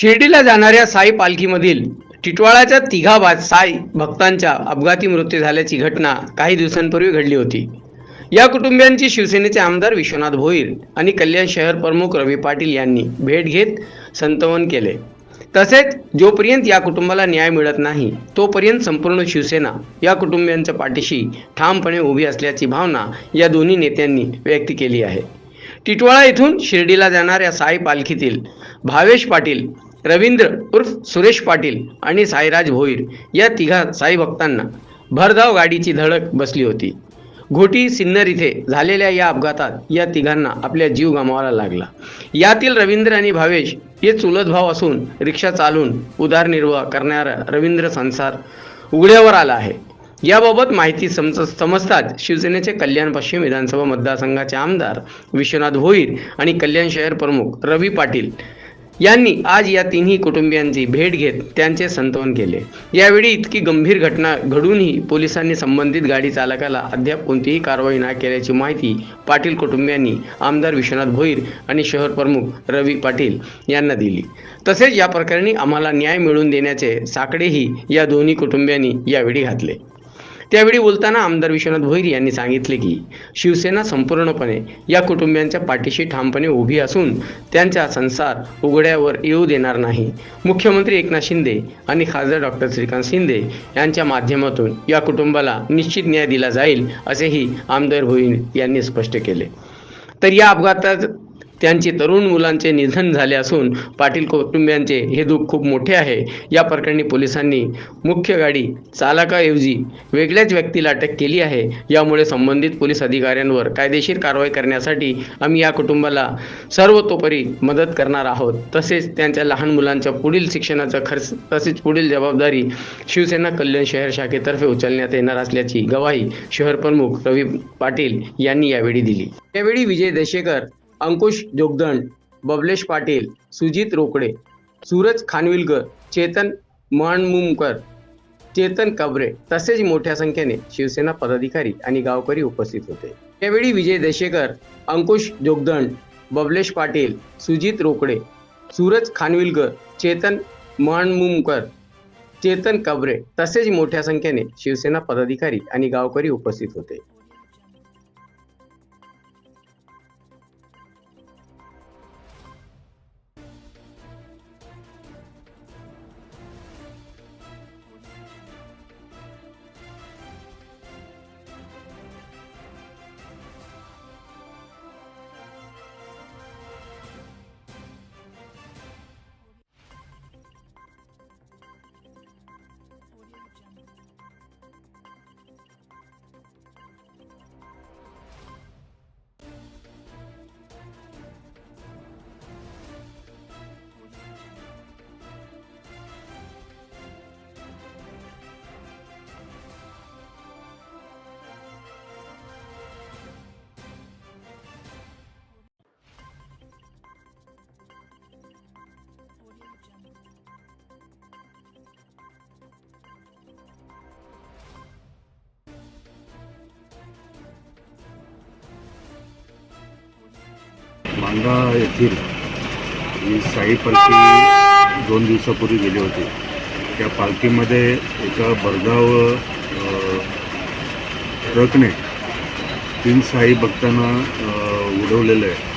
शिर्डीला जाणाऱ्या साई पालखीमधील टिटवाळाच्या तिघा बा साई भक्तांच्या अपघाती मृत्यू झाल्याची घटना काही दिवसांपूर्वी घडली होती. या कुटुंबियांची शिवसेनेचे आमदार विश्वनाथ भोईर आणि कल्याण शहर प्रमुख रवी पाटील यांनी भेट घेत संतवन केले. तसेच जोपर्यंत या कुटुंबाला न्याय मिळत नाही तोपर्यंत संपूर्ण शिवसेना या कुटुंबियांच्या पाठीशी ठामपणे उभी असल्याची भावना या दोन्ही नेत्यांनी व्यक्त केली आहे. टिटवाळा येथून शिर्डीला जाणाऱ्या साई पालखीतील भावेश पाटील रवींद्र उर्फ सुरेश पाटील आणि साईराज भोईर या तिघा साई भक्तांना भरधाव गाडीची धडक बसली होती. घोटी सिन्नर इथे झालेल्या या अपघातात या तिघांना आपल्या जीव गमावायला लागला. यातील रवींद्र आणि भावेश हे चुलत भाव असून रिक्षा चालून उदारनिर्वाह करणारा रवींद्र संसार उघड्यावर आला आहे. याबाबत माहिती समज समजताच शिवसेनेचे कल्याण पश्चिम विधानसभा मतदारसंघाचे आमदार विश्वनाथ भोईर आणि कल्याण शहर प्रमुख रवी पाटील यांनी आज या तिन्ही कुटुंबियांची भेट घेत त्यांचे संतवन केले. यावेळी इतकी गंभीर घटना घडूनही पोलिसांनी संबंधित गाडी चालकाला अद्याप कोणतीही कारवाई न केल्याची माहिती पाटील कुटुंबियांनी आमदार विश्वनाथ भोईर आणि शहर प्रमुख रवी पाटील यांना दिली. तसेच या प्रकरणी आम्हाला न्याय मिळवून देण्याचे साकडेही या दोन्ही कुटुंबियांनी यावेळी घातले. त्यावेळी बोलताना आमदार विश्वनाथ भोईर यांनी सांगितले की शिवसेना संपूर्णपणे या कुटुंबियांच्या पाठीशी ठामपणे उभी असून त्यांचा संसार उघड्यावर येऊ देणार नाही. मुख्यमंत्री एकनाथ शिंदे आणि खासदार डॉक्टर श्रीकांत शिंदे यांच्या माध्यमातून या कुटुंबाला निश्चित न्याय दिला जाईल असेही आमदार भोईर यांनी स्पष्ट केले. तर या अपघातात त्यांचे तरुण मुलांचे निधन झाले असून पाटील कुटुंबियांचे हे दुःख खूप मोठे आहे. या प्रकरणी पोलिसांनी मुख्य गाडी चालकाऐवजी वेगळ्याच व्यक्तीला अटक केली आहे. यामुळे संबंधित पोलीस अधिकाऱ्यांवर कायदेशीर कारवाई करण्यासाठी आम्ही या कुटुंबाला सर्वतोपरी मदत करणार आहोत. तसेच त्यांच्या लहान मुलांच्या पुढील शिक्षणाचा खर्च तसेच पुढील जबाबदारी शिवसेना कल्याण शहर शाखेतर्फे उचलण्यात येणार असल्याची गवाही शहर प्रमुख रवी पाटील यांनी यावेळी दिली. यावेळी विजय देशेकर अंकुश जोगदंड बबलेश पाटील सुजित रोकडे सूरज खानविलकर चेतन माणमुमकर चेतन कबरे तसेच मोठ्या संख्येने शिवसेना पदाधिकारी आणि गावकरी उपस्थित होते. यावेळी विजय देशेकर अंकुश जोगदंड बबलेश पाटील सुजित रोकडे सूरज खानविलकर चेतन माणमुमकर चेतन कबरे तसेच मोठ्या संख्येने शिवसेना पदाधिकारी आणि गावकरी उपस्थित होते. मांगा येथील ही साई पालखी दोन दिवसापूर्वी गेली होती. त्या पालखीमध्ये एका भरधाव ट्रकने तीन साई भक्तांना उडवलेलं आहे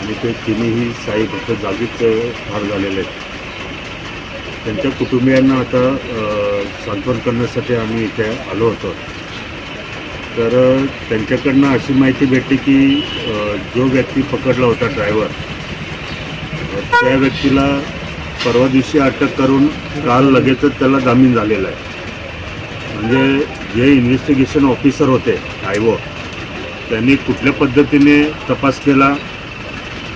आणि ते तिन्ही साई भक्त जागीच ठार झालेले आहेत. त्यांच्या कुटुंबियांना आता सांत्वन करण्यासाठी आम्ही इथे आलो होतो. तर त्यांच्याकडनं अशी माहिती भेटली की जो व्यक्ती पकडला होता ड्रायव्हर त्या व्यक्तीला परवा दिवशी अटक करून काल लगेचच त्याला जामीन झालेला आहे. म्हणजे जे इन्व्हेस्टिगेशन ऑफिसर होते आयवो त्यांनी कुठल्या पद्धतीने तपास केला?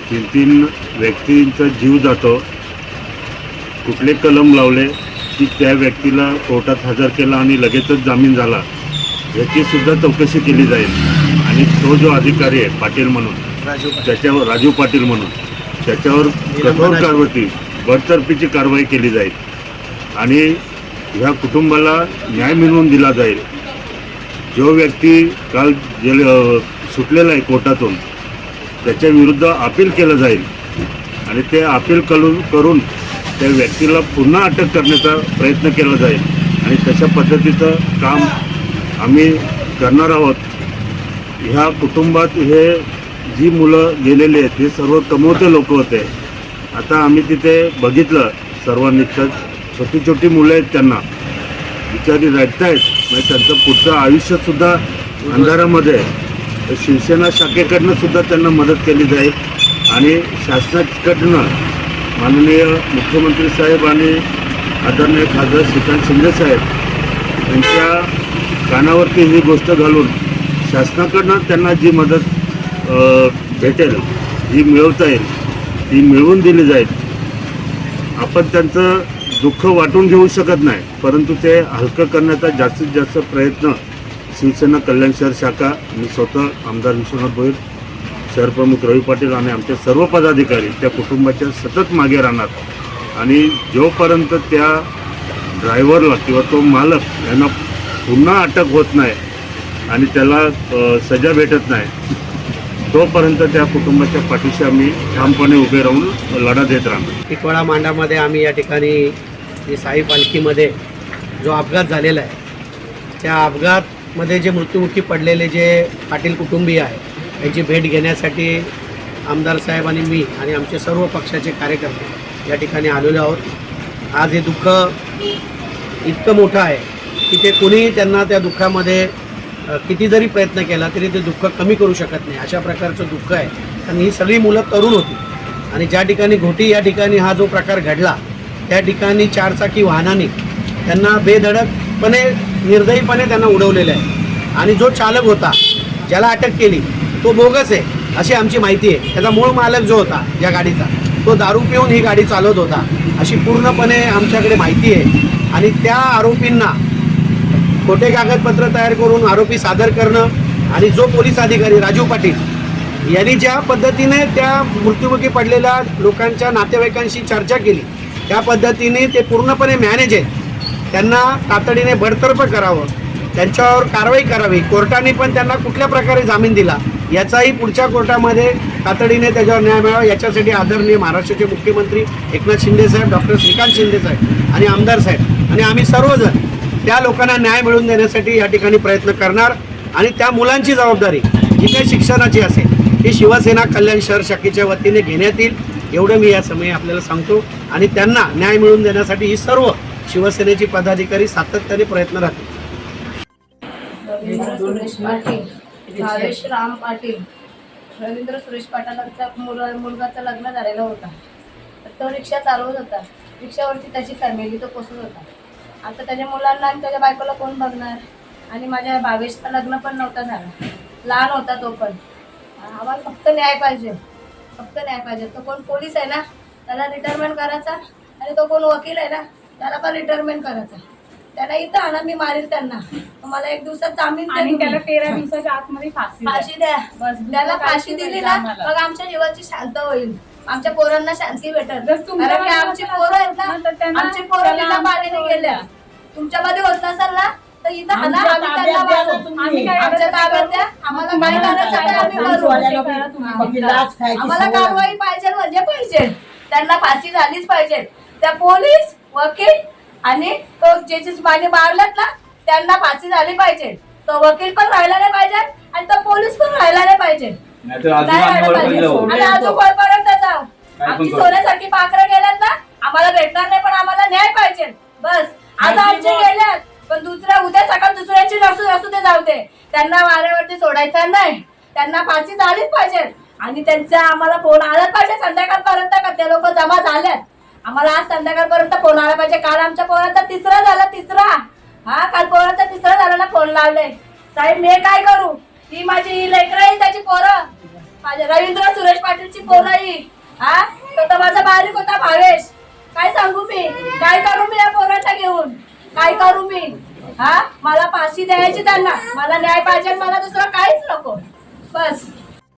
तीन तीन व्यक्तींचा जीव जातो. कुठले कलम लावले की त्या व्यक्तीला कोर्टात हजर केला आणि लगेचच जामीन झाला? याची सुद्धा चौकशी केली जाईल. आणि तो जो अधिकारी आहे पाटील म्हणून त्याच्यावर राजू पाटील म्हणून त्याच्यावर कठोर कारवाई बडतर्फीची कारवाई केली जाईल. आणि ह्या कुटुंबाला न्याय मिळवून दिला जाईल. जो व्यक्ती काल जेल सुटलेला आहे कोर्टातून त्याच्या विरुद्ध अपील केलं जाईल. आणि ते अपील करून करून त्या व्यक्तीला पुन्हा अटक करण्याचा प्रयत्न केला जाईल. आणि तशा पद्धतीचं काम आम्ही करणार आहोत. ह्या कुटुंबात हे जी मुलं गेलेली आहेत हे सर्व कमवते लोक होते. आता आम्ही तिथे बघितलं सर्वांनी तर छोटी छोटी मुलं आहेत त्यांना. बिचारी रडत आहेत म्हणजे त्यांचं पुढचं आयुष्यसुद्धा अंधारामध्ये आहे. तर शिवसेना शाखेकडनं सुद्धा त्यांना मदत केली जाईल. आणि शासनाकडनं माननीय मुख्यमंत्री साहेब आणि आदरणीय खासदार श्रीकांत शिंदे साहेब यांच्या कानावरती ही गोष्ट घालून शासनाकडनं त्यांना जी मदत भेटेल जी मिळवता येईल ती मिळवून दिली जाईल. आपण त्यांचं दुःख वाटून घेऊ शकत नाही परंतु ते हलकं करण्याचा जास्तीत जास्त प्रयत्न शिवसेना कल्याण शहर शाखा मी स्वतः आमदार विश्वनाथ भोईर शहरप्रमुख रवी पाटील आणि आमचे सर्व पदाधिकारी त्या कुटुंबाच्या सतत मागे राहणार. आणि जोपर्यंत त्या ड्रायव्हरला किंवा तो मालक यांना पुन्हा अटक होत नाही आणि त्याला सजा भेटत नाही. तोपर्यंत त्या कुटुंबाच्या पाठीशी आम्ही ठामपणे उभे राहून लढा देत राहणार. टिकवाळा मांडामध्ये आम्ही या ठिकाणी साई पालखीमध्ये जो अपघात झालेला आहे त्या अपघातमध्ये जे मृत्युमुखी पडलेले जे पाटील कुटुंबीय आहे यांची भेट घेण्यासाठी आमदार साहेब आणि मी आणि आमचे सर्व पक्षाचे कार्यकर्ते या ठिकाणी आलेलो आहोत. आज हे दुःख इतकं मोठं आहे की ते कोणीही त्यांना त्या दुःखामध्ये किती जरी प्रयत्न केला तरी ते दुःख कमी करू शकत नाही. अशा प्रकारचं दुःख आहे. कारण ही सगळी मुलं तरुण होती. आणि ज्या ठिकाणी घोटी या ठिकाणी हा जो प्रकार घडला त्या ठिकाणी चारचाकी वाहनाने त्यांना बेधडकपणे निर्दयीपणे त्यांना उडवलेलं आहे. आणि जो चालक होता ज्याला अटक केली तो बोगस आहे अशी आमची माहिती आहे. त्याचा मूळ मालक जो होता या गाडीचा तो दारू पिऊन ही गाडी चालवत होता अशी पूर्णपणे आमच्याकडे माहिती आहे. आणि त्या आरोपींना खोटे कागदपत्र तयार करून आरोपी सादर करणं आणि जो पोलीस अधिकारी राजीव पाटील यांनी ज्या पद्धतीने त्या मृत्युमुखी पडलेल्या लोकांच्या नातेवाईकांशी चर्चा केली त्या पद्धतीने ते पूर्णपणे मॅनेज आहेत. त्यांना तातडीने बडतर्फ करावं त्यांच्यावर कारवाई करावी कोर्टाने पण त्यांना कुठल्या प्रकारे जामीन दिला याचाही पुढच्या कोर्टामध्ये तातडीने त्याच्यावर न्याय मिळावा याच्यासाठी आदरणीय महाराष्ट्राचे मुख्यमंत्री एकनाथ शिंदे साहेब डॉक्टर श्रीकांत शिंदे साहेब आणि आमदार साहेब आणि आम्ही सर्वजण त्या लोकांना न्याय मिळवून देण्यासाठी या ठिकाणी प्रयत्न करणार आणि त्या मुलांची जबाबदारी जी काही शिक्षणाची असेल ती शिवसेना कल्याण शहर शाखेच्या वतीने घेण्यात येईल. एवढं मी या समयी आपल्याला सांगतो. आणि त्यांना न्याय मिळवून देण्यासाठी ही सर्व शिवसेनेची पदाधिकारी सातत्याने प्रयत्न राहतील. भावेश राम पाटील रवींद्र सुरेश पाटलांचा मुला मुलगाचं लग्न झालेलं होता. तो रिक्षा चालवत होता. रिक्षावरती त्याची फॅमिली तो पोचत होता. आता त्याच्या मुलांना आणि त्याच्या बायकोला कोण बघणार? आणि माझ्या भावेशचं लग्न पण नव्हतं झालं. लहान होता तो पण. आम्हाला फक्त न्याय पाहिजे. फक्त न्याय पाहिजे. तो कोण पोलीस आहे ना त्याला रिटायरमेंट करायचा. आणि तो कोण वकील आहे ना त्याला पण रिटायरमेंट करायचा. त्याला इथं आणा मी मारील त्यांना. मला एक दिवसात जामीन आणि. त्याला तेरा दिवसाच्या आतमध्ये फाशी द्या. फाशी द्या. त्याला फाशी दिली ना. मग आमच्या जीवाची शांत होईल. आमच्या पोरांना शांती भेटेल. आमची पोरं आहेत ना आमची पोरं गेल्या. तुमच्यामध्ये होत नसेल ना तर इथं आमच्या आम्ही ताब्यात त्यांना द्या ना वागवू. तुम्ही. आम्ही काय आमच्या ताब्यात? द्या आम्हाला काय तुम्हाला करायचं ते. आम्हाला कारवाई पाहिजे म्हणजे पाहिजे त्यांना फाशी झालीच पाहिजे त्या पोलीस वकील आणि तो जे जे माने मारलात ना त्यांना फाशी झाली पाहिजे तो वकील पण राहिला नाही पाहिजे आणि तो पोलीस पण राहिला नाही पाहिजे नाहीतर नाही अजून राहिला आम्ही पाहिजे वरपर्यंत जाऊ. आणि अजून जाऊ आमची. सोन्यासारखी पाखरं गेल्यात ना आम्हाला भेटणार नाही पण आम्हाला न्याय पाहिजे बस आज आमचे गेल्यात. पण दुसऱ्या उद्या सकाळ दुसऱ्याची नसू असू ते जाऊ दे. त्यांना वाऱ्यावरती सोडायचं नाही. त्यांना फाशी झालीच पाहिजे. आणि त्यांचा आम्हाला फोन आलाच पाहिजे संध्याकाळपर्यंत का? ते लोक जमा झाल्यात. आम्हाला आज संध्याकाळपर्यंत फोन आला पाहिजे. काल आमच्या पोराचा तिसरा झाला तिसरा. हा काल पोराचा तिसरा झाला ना फोन लावले. साहेब मी काय करू? ही माझी लेकरं आहे त्याची पोरं. माझ्या रवींद्र सुरेश पाटीलची पोरं ही. हा? तो तर माझा बारीक होता भावेश. काय सांगू मी? काय करू मी या पोराच्या घेऊन? काय करू मी? हा? मला फाशी द्यायची त्यांना. मला न्याय पाहिजे मला दुसरं काहीच नको. बस.